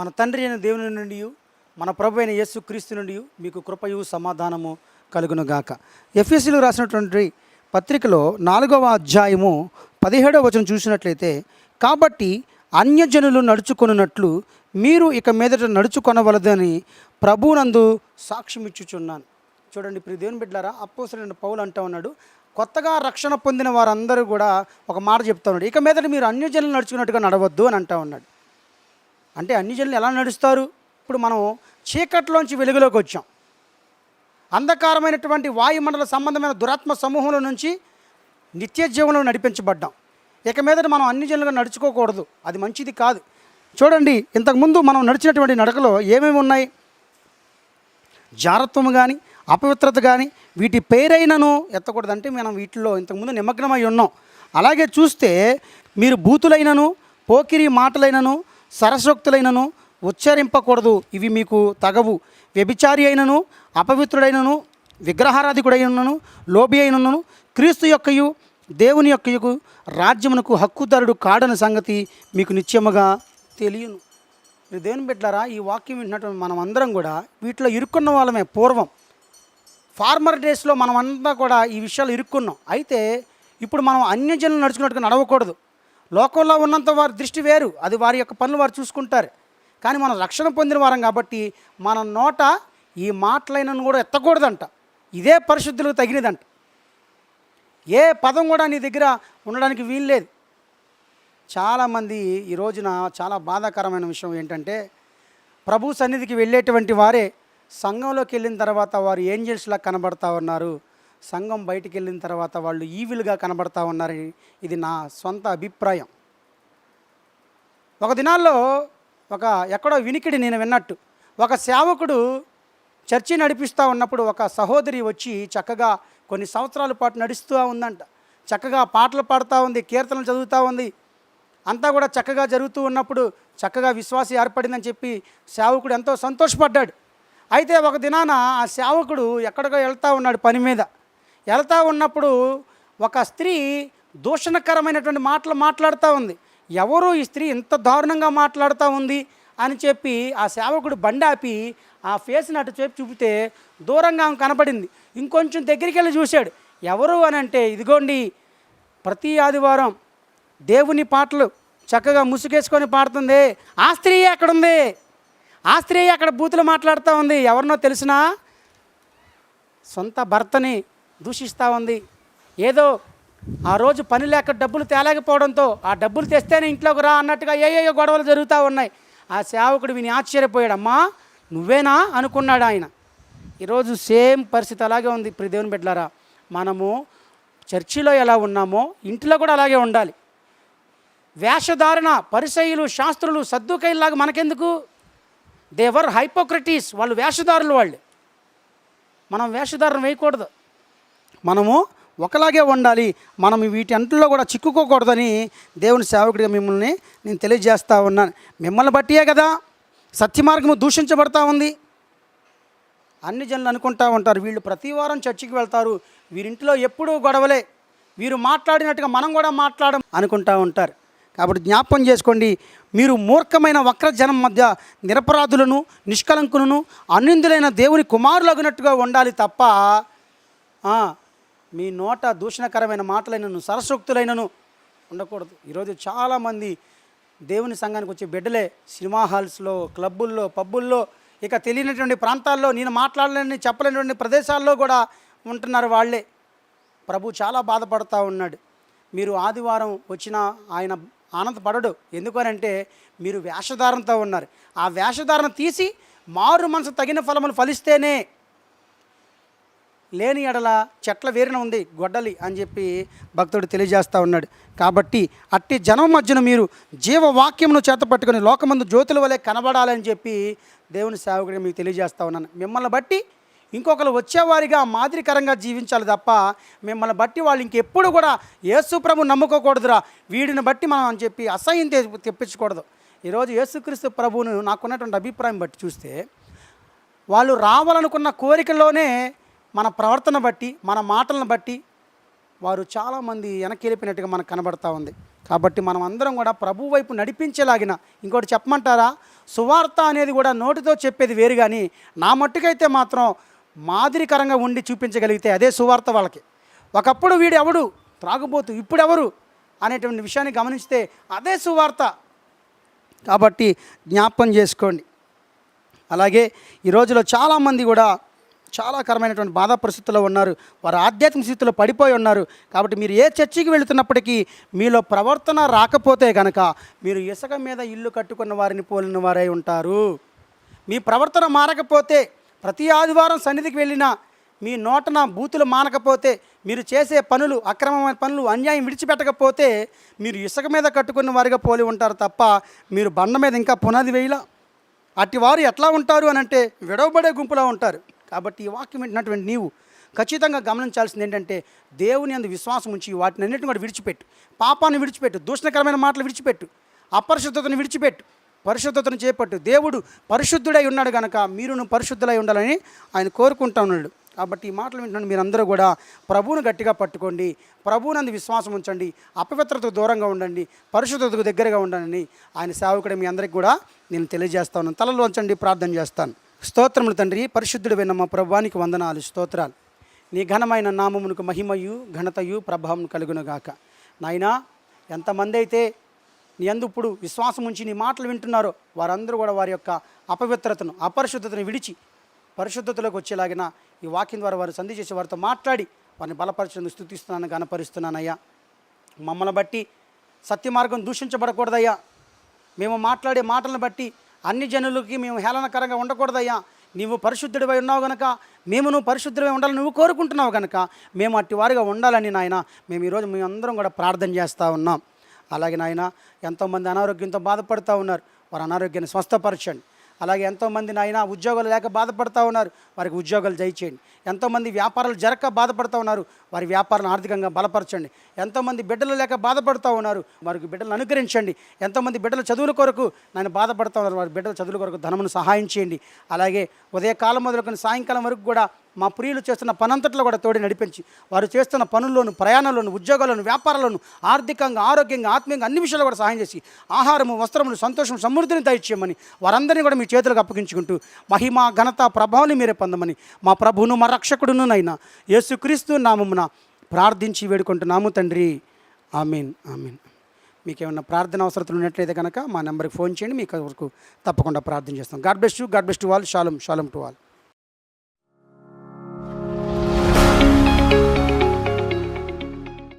మన తండ్రి అయిన దేవుని నుండి మన ప్రభు అయిన యేసు క్రీస్తు నుండి మీకు కృపయు సమాధానము కలుగునుగాక. ఎఫ్ఎస్సీలు రాసినటువంటి పత్రికలో నాలుగవ అధ్యాయము పదిహేడవ వచనం చూసినట్లయితే కాబట్టి అన్యజనులు నడుచుకొనున్నట్లు మీరు ఇక మీదట నడుచుకొనవలదని ప్రభునందు సాక్ష్యం ఇచ్చుచున్నాను చూడండి ఇప్పుడు దేవుని బిడ్డారా అప్పోసరైన పౌలు అంటా ఉన్నాడు. కొత్తగా రక్షణ పొందిన వారందరూ కూడా ఒక మాట చెప్తా ఉన్నాడు. ఇక మీదట మీరు అన్యజనులు నడుచుకున్నట్టుగా నడవద్దు అని అంటా ఉన్నాడు. అంటే అన్ని జనులు ఎలా నడుస్తారు? ఇప్పుడు మనం చీకట్లోంచి వెలుగులోకి వచ్చాం. అంధకారమైనటువంటి వాయుమండల సంబంధమైన దురాత్మ సమూహంలో నుంచి నిత్య జీవనంలో నడిపించబడ్డాం. ఇక మీదట మనం అన్ని జనులుగా నడుచుకోకూడదు. అది మంచిది కాదు. చూడండి ఇంతకుముందు మనం నడిచినటువంటి నడకలో ఏమేమి ఉన్నాయి? జారత్వం కానీ అపవిత్రత కానీ వీటి పేరైనను ఎత్తకూడదంటే మనం వీటిలో ఇంతకుముందు నిమగ్నమై ఉన్నాం. అలాగే చూస్తే మీరు బూతులైనను పోకిరి మాటలైనను సరసోక్తులైనను ఉచ్చరింపకూడదు. ఇవి మీకు తగవు. వ్యభిచారి అయినను అపవిత్రుడైనను విగ్రహారాధికుడైనను లోబి అయినను క్రీస్తు యొక్కయు దేవుని యొక్కయు రాజ్యమునకు హక్కుదారుడు కాడని సంగతి మీకు నిత్యముగా తెలియను. మీరు దేవుని బిడ్డారా ఈ వాక్యం వింటున్నటువంటి మనం అందరం కూడా వీటిలో ఇరుక్కున్న వాళ్ళమే పూర్వం. ఫార్మర్ డేస్లో మనం అంతా కూడా ఈ విషయాలు ఇరుక్కున్నాం. అయితే ఇప్పుడు మనం అన్యజనులు నడుచుకున్నట్టుగా నడవకూడదు. లోకంలో ఉన్నంత వారి దృష్టి వేరు. అది వారి యొక్క పనులు వారు చూసుకుంటారు. కానీ మనం రక్షణ పొందిన వారం కాబట్టి మన నోట ఈ మాటలైనను కూడా ఎత్తకూడదంట. ఇదే పరిశుద్ధులకు తగినదంట. ఏ పదం కూడా నీ దగ్గర ఉండడానికి వీల్లేదు చాలామంది ఈ రోజున చాలా బాధాకరమైన విషయం ఏంటంటే ప్రభు సన్నిధికి వెళ్ళేటువంటి వారే సంఘంలోకి వెళ్ళిన తర్వాత వారు ఏంజల్స్లా కనబడతా ఉన్నారు. సంఘం బయటికి వెళ్ళిన తర్వాత వాళ్ళు ఈవిల్గా కనబడతా ఉన్నారని ఇది నా సొంత అభిప్రాయం. ఒక దినాల్లో ఒక ఎక్కడో వినికిడి నేను విన్నట్టు ఒక సేవకుడు చర్చి నడిపిస్తూ ఉన్నప్పుడు ఒక సహోదరి వచ్చి చక్కగా కొన్ని సంవత్సరాల పాటు నడుస్తూ ఉందంట. చక్కగా పాటలు పాడుతూ ఉంది కీర్తనలు చదువుతూ ఉంది. అంతా కూడా చక్కగా జరుగుతూ ఉన్నప్పుడు చక్కగా విశ్వాసం ఏర్పడిందని చెప్పి సేవకుడు ఎంతో సంతోషపడ్డాడు. అయితే ఒక దినాన ఆ సేవకుడు ఎక్కడికో వెళ్తూ ఉన్నాడు పని మీద. వెళ్తూ ఉన్నప్పుడు ఒక స్త్రీ దూషణకరమైనటువంటి మాటలు మాట్లాడుతూ ఉంది. ఎవరు ఈ స్త్రీ ఇంత దారుణంగా మాట్లాడుతూ ఉంది అని చెప్పి ఆ సేవకుడు బండి ఆపి ఆ ఫేస్ని అటు చెప్పి చూపితే దూరంగా ఆమె కనపడింది. ఇంకొంచెం దగ్గరికి వెళ్ళి చూశాడు. ఎవరు అని అంటే ఇదిగోండి ప్రతి ఆదివారం దేవుని పాటలు చక్కగా ముసుగేసుకొని పాడుతుంది. ఆ స్త్రీ ఎక్కడుంది? ఆ స్త్రీ అక్కడ బూతులు మాట్లాడుతూ ఉంది? ఎవరినో తెలిసినా సొంత భర్తని దూషిస్తూ ఉంది. ఏదో ఆ రోజు పని లేక డబ్బులు తేలేకపోవడంతో ఆ డబ్బులు తెస్తేనే ఇంట్లోకి రా అన్నట్టుగా ఏ గొడవలు జరుగుతూ ఉన్నాయి. ఆ సేవకుడు విని ఆశ్చర్యపోయాడు. అమ్మా నువ్వేనా అనుకున్నాడు ఆయన. ఈరోజు సేమ్ పరిస్థితి అలాగే ఉంది. ఇప్పుడు దేవుని బిడ్డలారా మనము చర్చిలో ఎలా ఉన్నామో ఇంట్లో కూడా అలాగే ఉండాలి. వేషధారణ పరిసయులు శాస్త్రులు సర్దుకైలాగా మనకెందుకు? దేవర్ హైపోక్రటీస్ వాళ్ళు వేషధారులు వాళ్ళు. మనం వేషధారణ వేయకూడదు. మనము ఒకలాగే ఉండాలి. మనం వీటి అంట్లో కూడా చిక్కుకోకూడదని దేవుని సేవకుడిగా మిమ్మల్ని నేను తెలియజేస్తా ఉన్నాను మిమ్మల్ని బట్టియే కదా సత్యమార్గము దూషించబడతా ఉంది. అన్ని జనులు అనుకుంటా ఉంటారు వీళ్ళు ప్రతి వారం చర్చికి వెళ్తారు వీరింట్లో ఎప్పుడూ గొడవలే. వీరు మాట్లాడినట్టుగా మనం కూడా మాట్లాడడం అనుకుంటా ఉంటారు. కాబట్టి జ్ఞాపకం చేసుకోండి మీరు మూర్ఖమైన వక్ర జనం మధ్య నిరపరాధులను నిష్కలంకులను అన్నిందులైన దేవుని కుమారులగినట్టుగా ఉండాలి తప్ప మీ నోట దూషణకరమైన మాటలైనను సరసోక్తులైనను ఉండకూడదు. ఈరోజు చాలామంది దేవుని సంఘానికి వచ్చే బిడ్డలే సినిమా హాల్స్లో క్లబ్బుల్లో పబ్బుల్లో ఇక తెలియనటువంటి ప్రాంతాల్లో నేను మాట్లాడలేని చెప్పలేనటువంటి ప్రదేశాల్లో కూడా ఉంటున్నారు వాళ్ళే. ప్రభు చాలా బాధపడతా ఉన్నాడు. మీరు ఆదివారం వచ్చిన ఆయన ఆనందపడడు. ఎందుకనంటే మీరు వేషధారణతో ఉన్నారు. ఆ వేషధారణ తీసి మారు మనసు తగిన ఫలములు ఫలిస్తేనే లేని ఎడల చెట్ల వేరిన ఉంది గొడ్డలి అని చెప్పి భక్తుడు తెలియజేస్తూ ఉన్నాడు. కాబట్టి అట్టి జనం మధ్యన మీరు జీవవాక్యమును చేత పట్టుకొని లోకమందు జ్యోతుల వలె కనబడాలని చెప్పి దేవుని సేవకుడిగా మీకు తెలియజేస్తూ ఉన్నాను. మిమ్మల్ని బట్టి ఇంకొకరు వచ్చేవారిగా మాదిరికరంగా జీవించాలి తప్ప మిమ్మల్ని బట్టి వాళ్ళు ఇంకెప్పుడు కూడా యేసుప్రభు నమ్ముకోకూడదురా. వీడిని బట్టి మనం అని చెప్పి అసహ్యం తెప్పించకూడదు. ఈరోజు యేసుక్రీస్తు ప్రభువును నాకున్నటువంటి అభిప్రాయం బట్టి చూస్తే వాళ్ళు రావాలనుకున్న కోరికలోనే మన ప్రవర్తన బట్టి మన మాటలను బట్టి వారు చాలామంది వెనక్కి వెళ్ళిపోయినట్టుగా మనకు కనబడతా ఉంది. కాబట్టి మనం అందరం కూడా ప్రభు వైపు నడిపించేలాగిన ఇంకోటి చెప్పమంటారా? సువార్త అనేది కూడా నోటితో చెప్పేది వేరు కానీ నా మట్టుకైతే మాత్రం మాదిరికరంగా ఉండి చూపించగలిగితే అదే సువార్త వాళ్ళకి. ఒకప్పుడు వీడు ఎవడు? త్రాగుబోతు ఇప్పుడు ఎవరు అనేటువంటి విషయాన్ని గమనిస్తే అదే సువార్త. కాబట్టి జ్ఞాపం చేసుకోండి. అలాగే ఈ రోజులో చాలామంది కూడా చాలా కరమైనటువంటి బాధా పరిస్థితుల్లో ఉన్నారు. వారు ఆధ్యాత్మిక స్థితిలో పడిపోయి ఉన్నారు. కాబట్టి మీరు ఏ చర్చికి వెళుతున్నప్పటికీ మీలో ప్రవర్తన రాకపోతే కనుక మీరు ఇసుక మీద ఇల్లు కట్టుకున్న వారిని పోలిన వారై ఉంటారు. మీ ప్రవర్తన మారకపోతే ప్రతి ఆదివారం సన్నిధికి వెళ్ళినా మీ నోటన బూతులు మానకపోతే మీరు చేసే పనులు అక్రమమైన పనులు అన్యాయం విడిచిపెట్టకపోతే మీరు ఇసుక మీద కట్టుకున్న వారిగా పోలి ఉంటారు తప్ప మీరు బండ మీద ఇంకా పునాది వేయలా? అట్టి వారు ఎట్లా ఉంటారు అని అంటే విడవబడే గుంపులా ఉంటారు. కాబట్టి ఈ వాక్యం వింటున్నటువంటి నీవు ఖచ్చితంగా గమనించాల్సింది ఏంటంటే దేవుని అందు విశ్వాసం ఉంచి వాటిని అన్నిటిని కూడా విడిచిపెట్టు. పాపాన్ని విడిచిపెట్టు. దూషణకరమైన మాటలు విడిచిపెట్టు. అపరిశుద్ధతను విడిచిపెట్టు. పరిశుద్ధతను చేపట్టు. దేవుడు పరిశుద్ధుడై ఉన్నాడు కనుక మీరును పరిశుద్ధులై ఉండాలని ఆయన కోరుకుంటా ఉన్నాడు. కాబట్టి ఈ మాటలు వింటున్న మీరందరూ కూడా ప్రభువును గట్టిగా పట్టుకోండి. ప్రభువునందు విశ్వాసం ఉంచండి. అపవిత్రతకు దూరంగా ఉండండి. పరిశుద్ధతకు దగ్గరగా ఉండండి ఆయన సేవకుడు మీ అందరికీ కూడా నేను తెలియజేస్తాను తలలో ఉంచండి ప్రార్థన చేస్తాను. స్తోత్రములు తండ్రి పరిశుద్ధుడు విన్న మా వందనాలు స్తోత్రాలు. నీ ఘనమైన నామమునకు మహిమయు ఘనతయు ప్రభావం కలుగునుగాక. నాయనా ఎంతమంది అయితే నీ అందు ఇప్పుడు విశ్వాసం ఉంచి నీ మాటలు వింటున్నారో వారందరూ కూడా వారి యొక్క అపవిత్రతను అపరిశుద్ధతను విడిచి పరిశుద్ధతలోకి వచ్చేలాగిన ఈ వాక్యం ద్వారా వారు సంధి చేసి వారితో మాట్లాడి వారిని బలపరచడం స్థుతిస్తున్నాను గనపరుస్తున్నానయ్యా మమ్మల్ని బట్టి సత్యమార్గం దూషించబడకూడదయ్యా. మేము మాట్లాడే మాటలను బట్టి అన్ని జనులకి మేము హేళనకరంగా ఉండకూడదయ్యా. నీవు పరిశుద్ధుడివై ఉన్నావు గనక మేము నువ్వు పరిశుద్ధుడివై ఉండాలని నువ్వు కోరుకుంటున్నావు కనుక మేము అట్టి వారిగా ఉండాలని నాయన మేము ఈరోజు మేము అందరం కూడా ప్రార్థన చేస్తూ ఉన్నాం. అలాగే నాయన ఎంతోమంది అనారోగ్యంతో బాధపడుతూ ఉన్నారు. వారి అనారోగ్యాన్ని స్వస్థపరచండి. అలాగే ఎంతోమంది నాయన ఉద్యోగాలు లేక బాధపడుతూ ఉన్నారు. వారికి ఉద్యోగాలు దయచేయండి. ఎంతోమంది వ్యాపారాలు జరగక బాధపడుతూ ఉన్నారు. వారి వ్యాపారాలను ఆర్థికంగా బలపరచండి. ఎంతోమంది బిడ్డలు లేక బాధపడుతూ ఉన్నారు. వారికి బిడ్డలను అనుగ్రహించండి. ఎంతోమంది బిడ్డల చదువుల కొరకు నన్ను బాధపడుతూ ఉన్నారు. వారి బిడ్డల చదువుల కొరకు ధనమును సహాయం చేయండి. అలాగే ఉదయకాలం మొదలుకొని సాయంకాలం వరకు కూడా మా ప్రియులు చేస్తున్న పనంతట్లో కూడా తోడి నడిపించి వారు చేస్తున్న పనుల్లోను ప్రయాణంలోను ఉద్యోగాలను వ్యాపారాలను ఆర్థికంగా ఆరోగ్యంగా ఆత్మీయంగా అన్ని విషయాలు కూడా సహాయం చేసి ఆహారము వస్త్రములు సంతోషం సమృద్ధిని దయచేయమని వారందరినీ కూడా మీ చేతులకు అప్పగించుకుంటూ మహిమ ఘనత ప్రభావాన్ని మీరే పొందమని మా ప్రభువును మా రక్షకుడును నైనా యేసుక్రీస్తు నామమున ప్రార్థించి వేడుకుంటున్నాము తండ్రి. ఆమీన్ ఆమీన్. మీకు ఏమైనా ప్రార్థన అవసరతలు ఉన్నట్లయితే కనుక మా నెంబర్కి ఫోన్ చేయండి మీకు వరకు తప్పకుండా ప్రార్థన చేస్తాం. God best God best to all. షాలం షాలం to all.